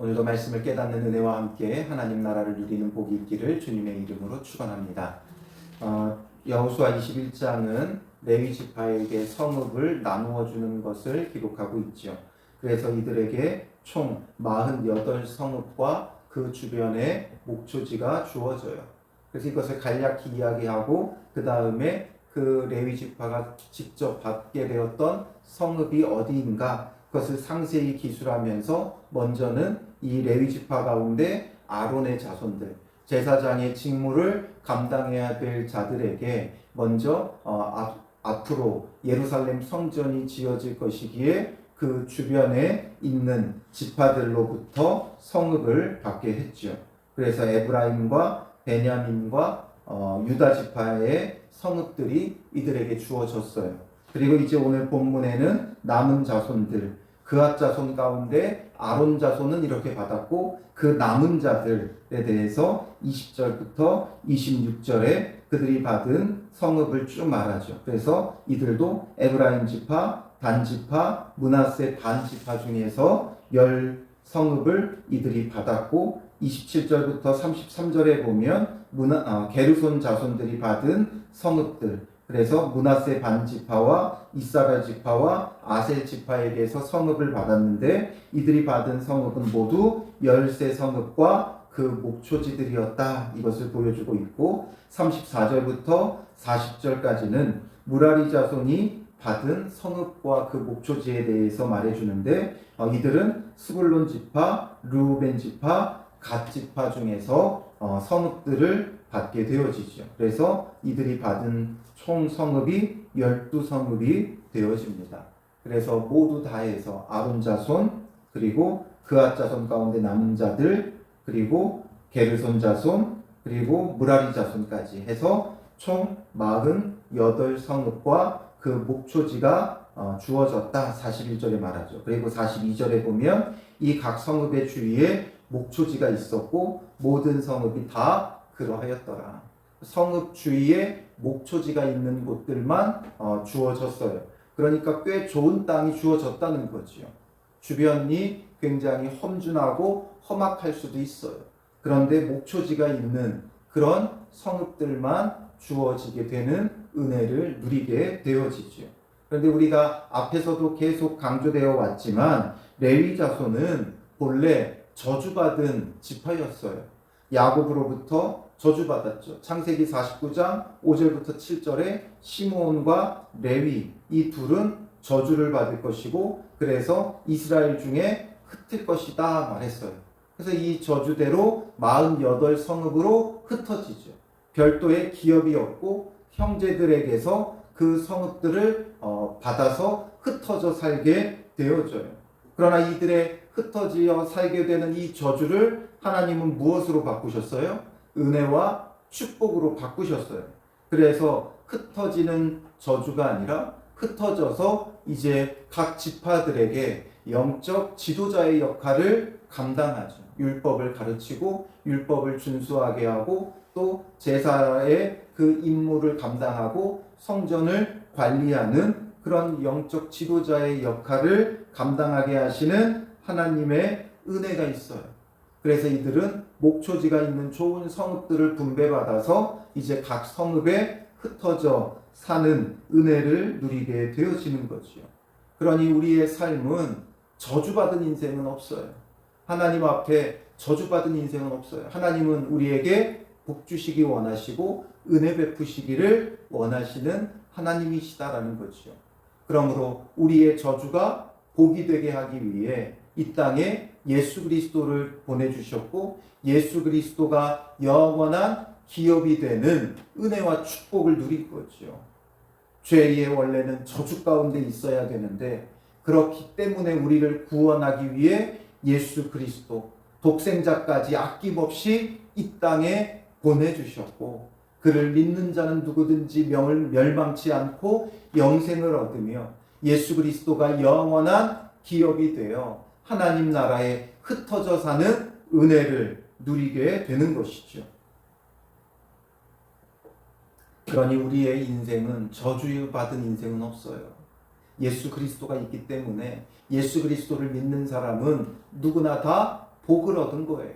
오늘도 말씀을 깨닫는 은혜와 함께 하나님 나라를 누리는 복이 있기를 주님의 이름으로 축원합니다. 어, 여호수아 21장은 레위 지파에게 성읍을 나누어 주는 것을 기록하고 있죠. 그래서 이들에게 총 48성읍과 그 주변에 목초지가 주어져요. 그래서 이것을 간략히 이야기하고 그 다음에 그 레위 지파가 직접 받게 되었던 성읍이 어디인가 그것을 상세히 기술하면서 먼저는 이 레위 지파 가운데 아론의 자손들 제사장의 직무를 감당해야 될 자들에게 먼저 어, 앞, 앞으로 예루살렘 성전이 지어질 것이기에 그 주변에 있는 지파들로부터 성읍을 받게 했죠. 그래서 에브라임과 베냐민과 어, 유다 지파의 성읍들이 이들에게 주어졌어요. 그리고 이제 오늘 본문에는 남은 자손들, 그앗 자손 가운데 아론 자손은 이렇게 받았고 그 남은 자들에 대해서 20절부터 26절에 그들이 받은 성읍을 쭉 말하죠. 그래서 이들도 에브라임 지파, 단 지파, 문하세 반 지파 중에서 열 성읍을 이들이 받았고 27절부터 33절에 보면 문하, 아, 게르손 자손들이 받은 성읍들 그래서 문하세 반 지파와 이사라 지파와 아셀 지파에게서 성읍을 받았는데 이들이 받은 성읍은 모두 열세 성읍과 그 목초지들이었다. 이것을 보여주고 있고 34절부터 40절까지는 무라리 자손이 받은 성읍과 그 목초지에 대해서 말해주는데 어, 이들은 스불론 지파, 루벤 지파, 갓 지파 중에서 어, 성읍들을 받게 되어지죠. 그래서 이들이 받은 총 성읍이 열두 성읍이 되어집니다. 그래서 모두 다 해서 아론 자손 그리고 그앗 자손 가운데 남은 자들 그리고 게르손 자손 그리고 무라리 자손까지 해서 총 48성읍과 그 목초지가 어, 주어졌다 41절에 말하죠. 그리고 42절에 보면 이 각 성읍의 주위에 목초지가 있었고 모든 성읍이 다 그러하였더라. 성읍 주위에 목초지가 있는 곳들만 어, 주어졌어요. 그러니까 꽤 좋은 땅이 주어졌다는 거지요. 주변이 굉장히 험준하고 험악할 수도 있어요. 그런데 목초지가 있는 그런 성읍들만 주어지게 되는 은혜를 누리게 되어지죠. 그런데 우리가 앞에서도 계속 강조되어 왔지만 레위 자손은 본래 저주받은 지파였어요. 야곱으로부터 저주받았죠. 창세기 49장 5절부터 7절에 시므온과 레위 이 둘은 저주를 받을 것이고 그래서 이스라엘 중에 흩을 것이다 말했어요. 그래서 이 저주대로 48 성읍으로 흩어지죠. 별도의 기업이 없고 형제들에게서 그 성읍들을 어, 받아서 흩어져 살게 되어져요. 그러나 이들의 흩어지어 살게 되는 이 저주를 하나님은 무엇으로 바꾸셨어요? 은혜와 축복으로 바꾸셨어요. 그래서 흩어지는 저주가 아니라 흩어져서 이제 각 지파들에게 영적 지도자의 역할을 감당하죠. 율법을 가르치고 율법을 준수하게 하고 또 제사의 그 임무를 감당하고 성전을 관리하는 그런 영적 지도자의 역할을 감당하게 하시는 하나님의 은혜가 있어요. 그래서 이들은 목초지가 있는 좋은 성읍들을 분배받아서 이제 각 성읍에 흩어져 사는 은혜를 누리게 되어지는 거지요. 그러니 우리의 삶은 저주받은 인생은 없어요. 하나님 앞에 저주받은 인생은 없어요. 하나님은 우리에게 복 주시기 원하시고 은혜 베푸시기를 원하시는 하나님이시다라는 거지요. 그러므로 우리의 저주가 복이 되게 하기 위해 이 땅에 예수 그리스도를 보내주셨고 예수 그리스도가 영원한 기업이 되는 은혜와 축복을 누릴 거죠. 죄의 원래는 저주 가운데 있어야 되는데 그렇기 때문에 우리를 구원하기 위해 예수 그리스도 독생자까지 아낌없이 이 땅에 보내주셨고 그를 믿는 자는 누구든지 명을 멸망치 않고 영생을 얻으며 예수 그리스도가 영원한 기업이 되어 하나님 나라에 흩어져 사는 은혜를 누리게 되는 것이죠. 그러니 우리의 인생은 저주받은 인생은 없어요. 예수 그리스도가 있기 때문에 예수 그리스도를 믿는 사람은 누구나 다 복을 얻은 거예요.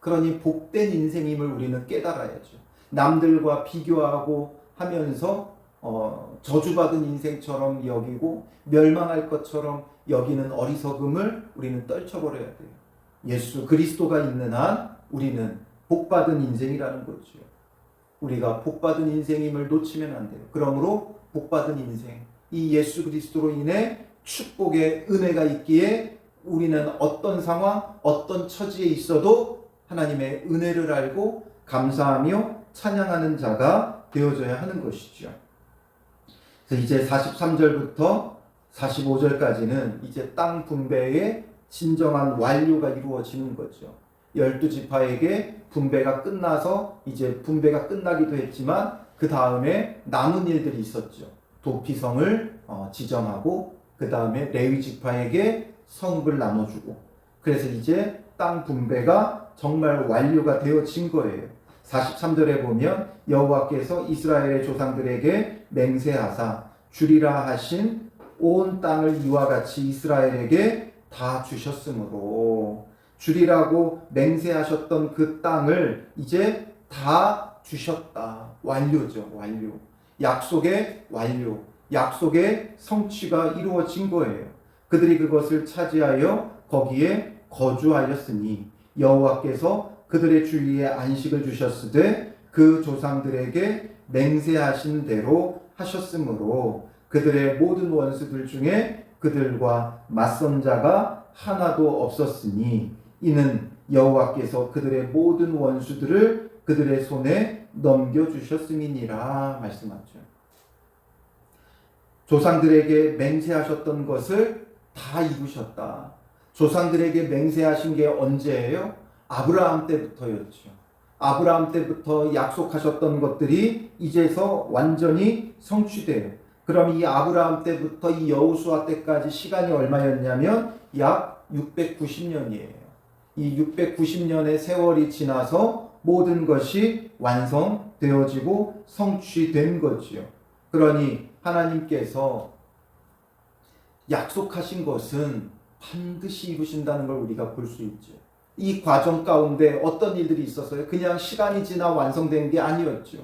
그러니 복된 인생임을 우리는 깨달아야죠. 남들과 비교하고 하면서 어, 저주받은 인생처럼 여기고 멸망할 것처럼 여기는 어리석음을 우리는 떨쳐버려야 돼요. 예수 그리스도가 있는 한 우리는 복받은 인생이라는 거죠. 우리가 복받은 인생임을 놓치면 안 돼요. 그러므로 복받은 인생, 이 예수 그리스도로 인해 축복의 은혜가 있기에 우리는 어떤 상황, 어떤 처지에 있어도 하나님의 은혜를 알고 감사하며 찬양하는 자가 되어져야 하는 것이죠. 그래서 이제 43절부터 45절까지는 이제 땅 분배의 진정한 완료가 이루어지는 거죠. 열두 지파에게 분배가 끝나서 이제 분배가 끝나기도 했지만 그 다음에 남은 일들이 있었죠. 도피성을 어, 지정하고 그 다음에 레위 지파에게 성읍을 나눠주고 그래서 이제 땅 분배가 정말 완료가 되어진 거예요. 43절에 보면 여호와께서 이스라엘의 조상들에게 맹세하사 주리라 하신 온 땅을 이와 같이 이스라엘에게 다 주셨으므로 주리라고 맹세하셨던 그 땅을 이제 다 주셨다. 완료죠. 완료. 약속의 완료. 약속의 성취가 이루어진 거예요. 그들이 그것을 차지하여 거기에 거주하였으니 여호와께서 그들의 주위에 안식을 주셨으되 그 조상들에게 맹세하신 대로 하셨으므로 그들의 모든 원수들 중에 그들과 맞선 자가 하나도 없었으니 이는 여호와께서 그들의 모든 원수들을 그들의 손에 넘겨 주셨음이니라 말씀하죠. 조상들에게 맹세하셨던 것을 다 이루셨다. 조상들에게 맹세하신 게 언제예요? 아브라함 때부터였죠. 아브라함 때부터 약속하셨던 것들이 이제서 완전히 성취돼요. 그럼 이 아브라함 때부터 이 여호수아 때까지 시간이 얼마였냐면 약 690년이에요. 이 690년의 세월이 지나서 모든 것이 완성되어지고 성취된 거지요. 그러니 하나님께서 약속하신 것은 반드시 이루신다는 걸 우리가 볼 수 있죠. 이 과정 가운데 어떤 일들이 있었어요? 그냥 시간이 지나 완성된 게 아니었죠.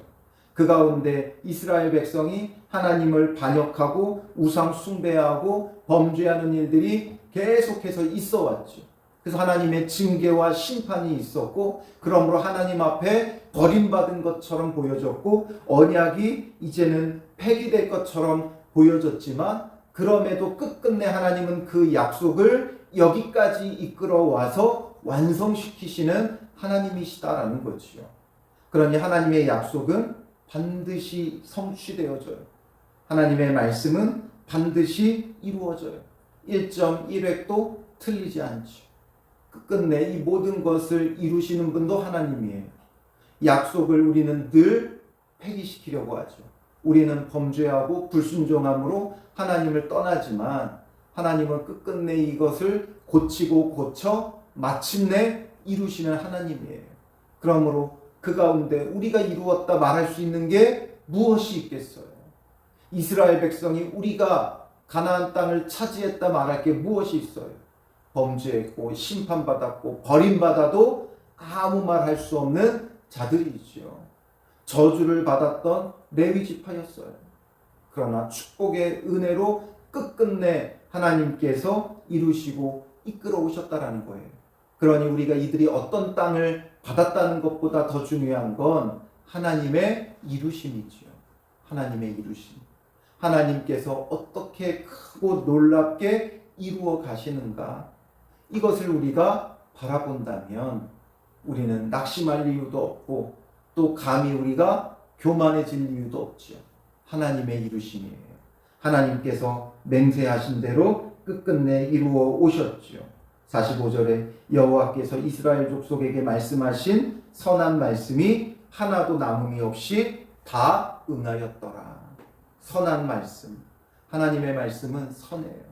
그 가운데 이스라엘 백성이 하나님을 반역하고 우상 숭배하고 범죄하는 일들이 계속해서 있어 왔죠. 그래서 하나님의 징계와 심판이 있었고 그러므로 하나님 앞에 버림받은 것처럼 보여졌고 언약이 이제는 폐기될 것처럼 보여졌지만 그럼에도 끝끝내 하나님은 그 약속을 여기까지 이끌어 와서 완성시키시는 하나님이시다라는 거지요. 그러니 하나님의 약속은 반드시 성취되어져요. 하나님의 말씀은 반드시 이루어져요. 1.1획도 틀리지 않죠. 끝끝내 이 모든 것을 이루시는 분도 하나님이에요. 약속을 우리는 늘 폐기시키려고 하죠. 우리는 범죄하고 불순종함으로 하나님을 떠나지만 하나님은 끝끝내 이것을 고치고 고쳐 마침내 이루시는 하나님이에요. 그러므로 그 가운데 우리가 이루었다 말할 수 있는 게 무엇이 있겠어요? 이스라엘 백성이 우리가 가나안 땅을 차지했다 말할 게 무엇이 있어요? 범죄했고 심판받았고 버림받아도 아무 말 할 수 없는 자들이죠. 저주를 받았던 레위 지파였어요. 그러나 축복의 은혜로 끝끝내 하나님께서 이루시고 이끌어 오셨다라는 거예요. 그러니 우리가 이들이 어떤 땅을 받았다는 것보다 더 중요한 건 하나님의 이루심이지요. 하나님의 이루심. 하나님께서 어떻게 크고 놀랍게 이루어 가시는가. 이것을 우리가 바라본다면 우리는 낙심할 이유도 없고 또 감히 우리가 교만해질 이유도 없지요. 하나님의 이루심이에요. 하나님께서 맹세하신 대로 끝끝내 이루어 오셨지요. 45절에 여호와께서 이스라엘 족속에게 말씀하신 선한 말씀이 하나도 남음이 없이 다 응하였더라. 선한 말씀. 하나님의 말씀은 선해요.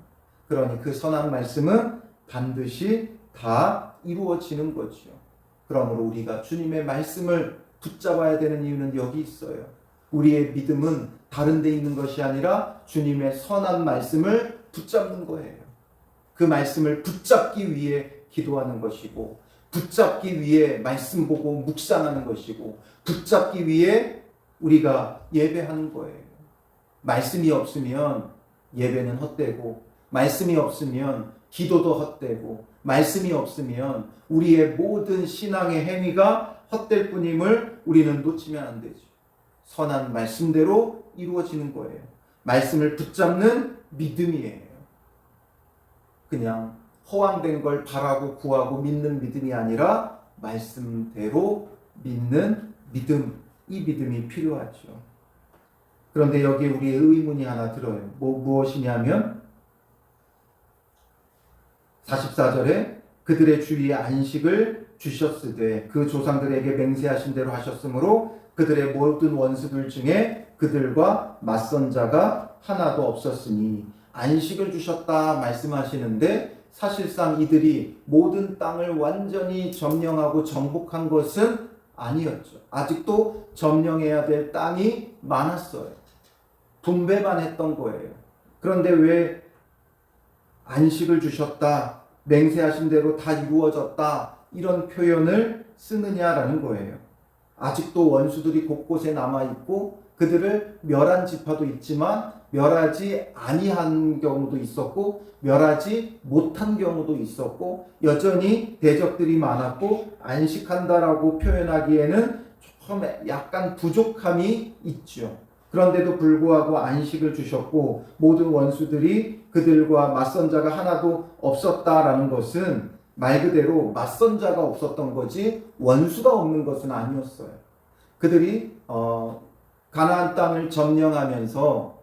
그러니 그 선한 말씀은 반드시 다 이루어지는 거지요. 그러므로 우리가 주님의 말씀을 붙잡아야 되는 이유는 여기 있어요. 우리의 믿음은 다른 데 있는 것이 아니라 주님의 선한 말씀을 붙잡는 거예요. 그 말씀을 붙잡기 위해 기도하는 것이고 붙잡기 위해 말씀 보고 묵상하는 것이고 붙잡기 위해 우리가 예배하는 거예요. 말씀이 없으면 예배는 헛되고 말씀이 없으면 기도도 헛되고 말씀이 없으면 우리의 모든 신앙의 행위가 헛될 뿐임을 우리는 놓치면 안 되죠. 선한 말씀대로 이루어지는 거예요. 말씀을 붙잡는 믿음이에요. 그냥 허황된 걸 바라고 구하고 믿는 믿음이 아니라 말씀대로 믿는 믿음, 이 믿음이 필요하죠. 그런데 여기에 우리의 의문이 하나 들어요. 뭐, 무엇이냐면 44절에 그들의 주위에 안식을 주셨으되 그 조상들에게 맹세하신 대로 하셨으므로 그들의 모든 원수들 중에 그들과 맞선 자가 하나도 없었으니 안식을 주셨다 말씀하시는데 사실상 이들이 모든 땅을 완전히 점령하고 정복한 것은 아니었죠. 아직도 점령해야 될 땅이 많았어요. 분배만 했던 거예요. 그런데 왜 안식을 주셨다, 맹세하신 대로 다 이루어졌다, 이런 표현을 쓰느냐라는 거예요. 아직도 원수들이 곳곳에 남아있고 그들을 멸한 지파도 있지만 멸하지 아니한 경우도 있었고 멸하지 못한 경우도 있었고 여전히 대적들이 많았고 안식한다라고 표현하기에는 조금 약간 부족함이 있죠. 그런데도 불구하고 안식을 주셨고 모든 원수들이 그들과 맞선 자가 하나도 없었다라는 것은 말 그대로 맞선 자가 없었던 거지 원수가 없는 것은 아니었어요. 그들이 어, 가나안 땅을 점령하면서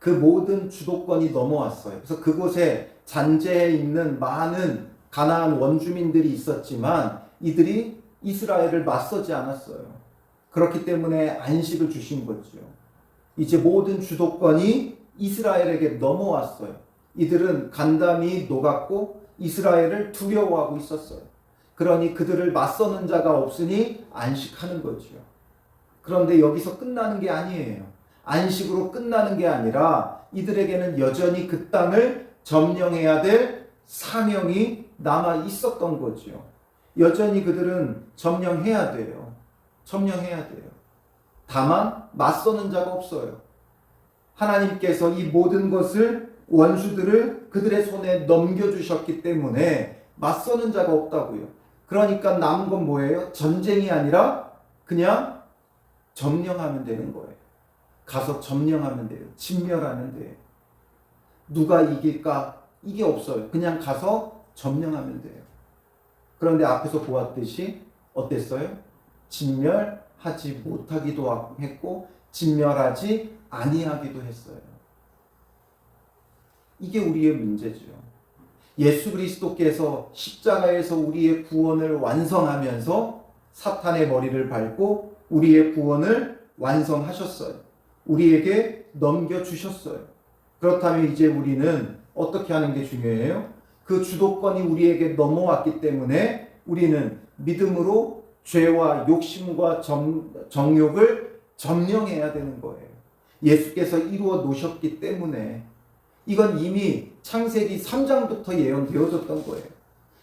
그 모든 주도권이 넘어왔어요. 그래서 그곳에 잔재해 있는 많은 가나안 원주민들이 있었지만 이들이 이스라엘을 맞서지 않았어요. 그렇기 때문에 안식을 주신 거죠. 이제 모든 주도권이 이스라엘에게 넘어왔어요. 이들은 간담이 녹았고 이스라엘을 두려워하고 있었어요. 그러니 그들을 맞서는 자가 없으니 안식하는 거죠. 그런데 여기서 끝나는 게 아니에요. 안식으로 끝나는 게 아니라 이들에게는 여전히 그 땅을 점령해야 될 사명이 남아 있었던 거죠. 여전히 그들은 점령해야 돼요. 점령해야 돼요. 다만 맞서는 자가 없어요. 하나님께서 이 모든 것을 원수들을 그들의 손에 넘겨주셨기 때문에 맞서는 자가 없다고요. 그러니까 남은 건 뭐예요? 전쟁이 아니라 그냥 점령하면 되는 거예요. 가서 점령하면 돼요. 진멸하면 돼요. 누가 이길까? 이게 없어요. 그냥 가서 점령하면 돼요. 그런데 앞에서 보았듯이 어땠어요? 진멸하지 못하기도 했고 진멸하지 아니하기도 했어요. 이게 우리의 문제죠. 예수 그리스도께서 십자가에서 우리의 구원을 완성하면서 사탄의 머리를 밟고 우리의 구원을 완성하셨어요. 우리에게 넘겨주셨어요. 그렇다면 이제 우리는 어떻게 하는 게 중요해요? 그 주도권이 우리에게 넘어왔기 때문에 우리는 믿음으로 죄와 욕심과 정, 정욕을 점령해야 되는 거예요. 예수께서 이루어 놓으셨기 때문에 이건 이미 창세기 3장부터 예언되어졌던 거예요.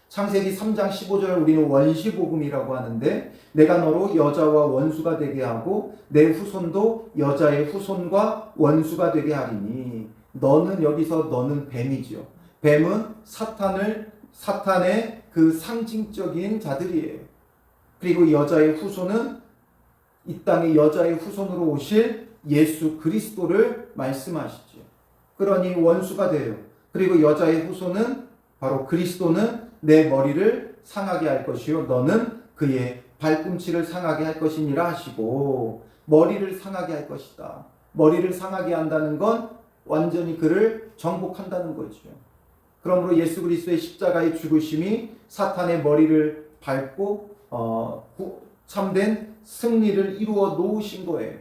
창세기 3장 15절 우리는 원시복음이라고 하는데 내가 너로 여자와 원수가 되게 하고 내 후손도 여자의 후손과 원수가 되게 하리니 너는 여기서 너는 뱀이지요. 뱀은 사탄을 사탄의 그 상징적인 자들이에요. 그리고 여자의 후손은 이 땅에 여자의 후손으로 오실 예수 그리스도를 말씀하시죠. 그러니 원수가 돼요. 그리고 여자의 후손은 바로 그리스도는 내 머리를 상하게 할 것이요 너는 그의 발꿈치를 상하게 할 것이니라 하시고 머리를 상하게 할 것이다. 머리를 상하게 한다는 건 완전히 그를 정복한다는 거죠. 그러므로 예수 그리스도의 십자가의 죽으심이 사탄의 머리를 밟고 어, 참된 승리를 이루어 놓으신 거예요.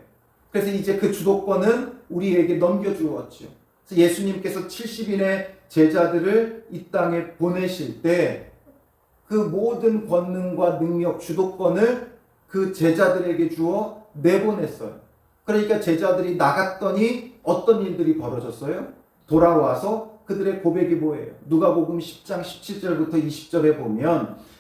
그래서 이제 그 주도권은 우리에게 넘겨주었죠. 예수님께서 70인의 제자들을 이 땅에 보내실 때 그 모든 권능과 능력, 주도권을 그 제자들에게 주어 내보냈어요. 그러니까 제자들이 나갔더니 어떤 일들이 벌어졌어요? 돌아와서 그들의 고백이 뭐예요? 누가복음 10장 17절부터 20절에 보면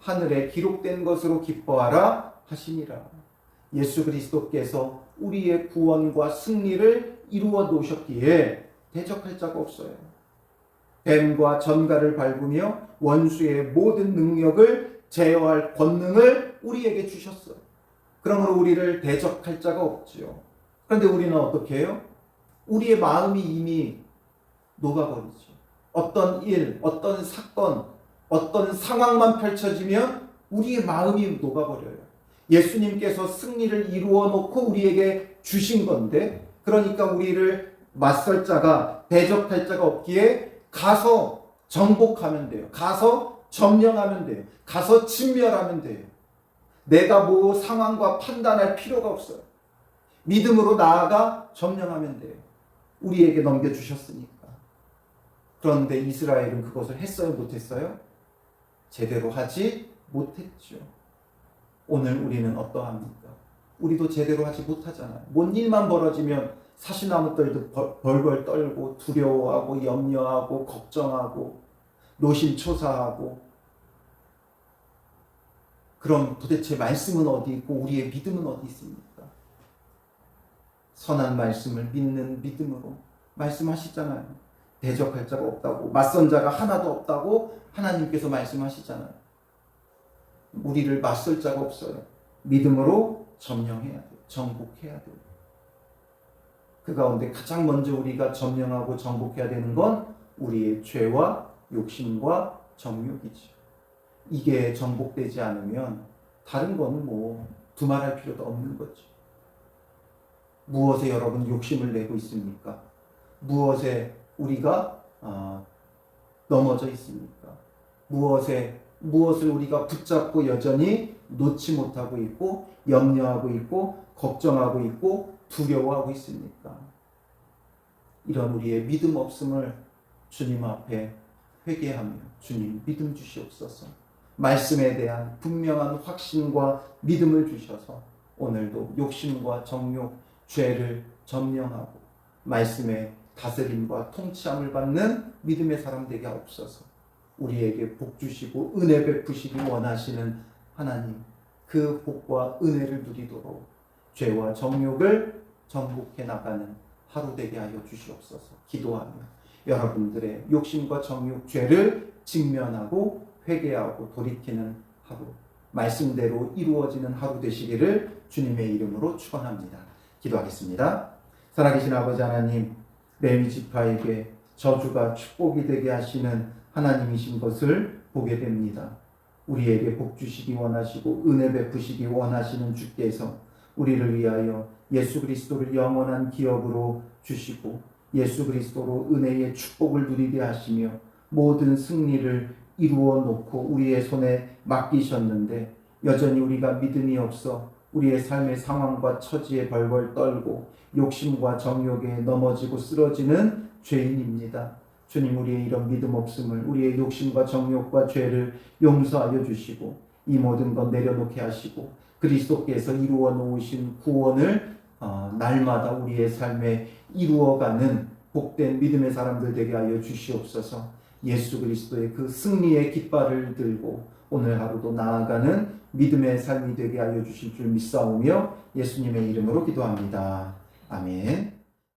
하늘에 기록된 것으로 기뻐하라 하시니라. 예수 그리스도께서 우리의 구원과 승리를 이루어 놓으셨기에 대적할 자가 없어요. 뱀과 전갈을 밟으며 원수의 모든 능력을 제어할 권능을 우리에게 주셨어요. 그러므로 우리를 대적할 자가 없지요. 그런데 우리는 어떻게 해요? 우리의 마음이 이미 녹아버리죠. 어떤 일, 어떤 사건, 어떤 상황만 펼쳐지면 우리의 마음이 녹아버려요. 예수님께서 승리를 이루어 놓고 우리에게 주신 건데, 그러니까 우리를 맞설 자가, 대적할 자가 없기에 가서 정복하면 돼요. 가서 점령하면 돼요. 가서 진멸하면 돼요. 내가 뭐 상황과 판단할 필요가 없어요. 믿음으로 나아가 점령하면 돼요. 우리에게 넘겨주셨으니까. 그런데 이스라엘은 그것을 했어요? 못했어요? 제대로 하지 못했죠. 오늘 우리는 어떠합니까? 우리도 제대로 하지 못하잖아요. 뭔 일만 벌어지면 사시나무들도 벌벌 떨고 두려워하고 염려하고 걱정하고 노심초사하고 그럼 도대체 말씀은 어디 있고 우리의 믿음은 어디 있습니까? 선한 말씀을 믿는 믿음으로 말씀하시잖아요. 대적할 자가 없다고 맞선 자가 하나도 없다고 하나님께서 말씀하시잖아요. 우리를 맞설 자가 없어요. 믿음으로 점령해야 돼요. 정복해야 돼요. 그 가운데 가장 먼저 우리가 점령하고 정복해야 되는 건 우리의 죄와 욕심과 정욕이죠. 이게 정복되지 않으면 다른 거는 뭐 두말할 필요도 없는 거죠. 무엇에 여러분 욕심을 내고 있습니까? 무엇에 우리가 어, 넘어져 있습니까? 무엇에 무엇을 우리가 붙잡고 여전히 놓지 못하고 있고 염려하고 있고 걱정하고 있고 두려워하고 있습니까? 이런 우리의 믿음 없음을 주님 앞에 회개하며 주님 믿음 주시옵소서. 말씀에 대한 분명한 확신과 믿음을 주셔서 오늘도 욕심과 정욕, 죄를 점령하고 말씀의 다스림과 통치함을 받는 믿음의 사람 되게 없어서 우리에게 복 주시고 은혜 베푸시기 원하시는 하나님 그 복과 은혜를 누리도록 죄와 정욕을 정복해 나가는 하루 되게 하여 주시옵소서 기도하며 여러분들의 욕심과 정욕, 죄를 직면하고 회개하고 돌이키는 하루 말씀대로 이루어지는 하루 되시기를 주님의 이름으로 축원합니다. 기도하겠습니다. 살아계신 아버지 하나님 레위 지파에게 저주가 축복이 되게 하시는 하나님이신 것을 보게 됩니다. 우리에게 복 주시기 원하시고 은혜 베푸시기 원하시는 주께서 우리를 위하여 예수 그리스도를 영원한 기업으로 주시고 예수 그리스도로 은혜의 축복을 누리게 하시며 모든 승리를 이루어 놓고 우리의 손에 맡기셨는데 여전히 우리가 믿음이 없어 우리의 삶의 상황과 처지에 벌벌 떨고 욕심과 정욕에 넘어지고 쓰러지는 죄인입니다. 주님 우리의 이런 믿음 없음을 우리의 욕심과 정욕과 죄를 용서하여 주시고 이 모든 것 내려놓게 하시고 그리스도께서 이루어 놓으신 구원을 어, 날마다 우리의 삶에 이루어가는 복된 믿음의 사람들 되게 하여 주시옵소서. 예수 그리스도의 그 승리의 깃발을 들고 오늘 하루도 나아가는 믿음의 삶이 되게 하여 주실 줄 믿사오며 예수님의 이름으로 기도합니다. 아멘.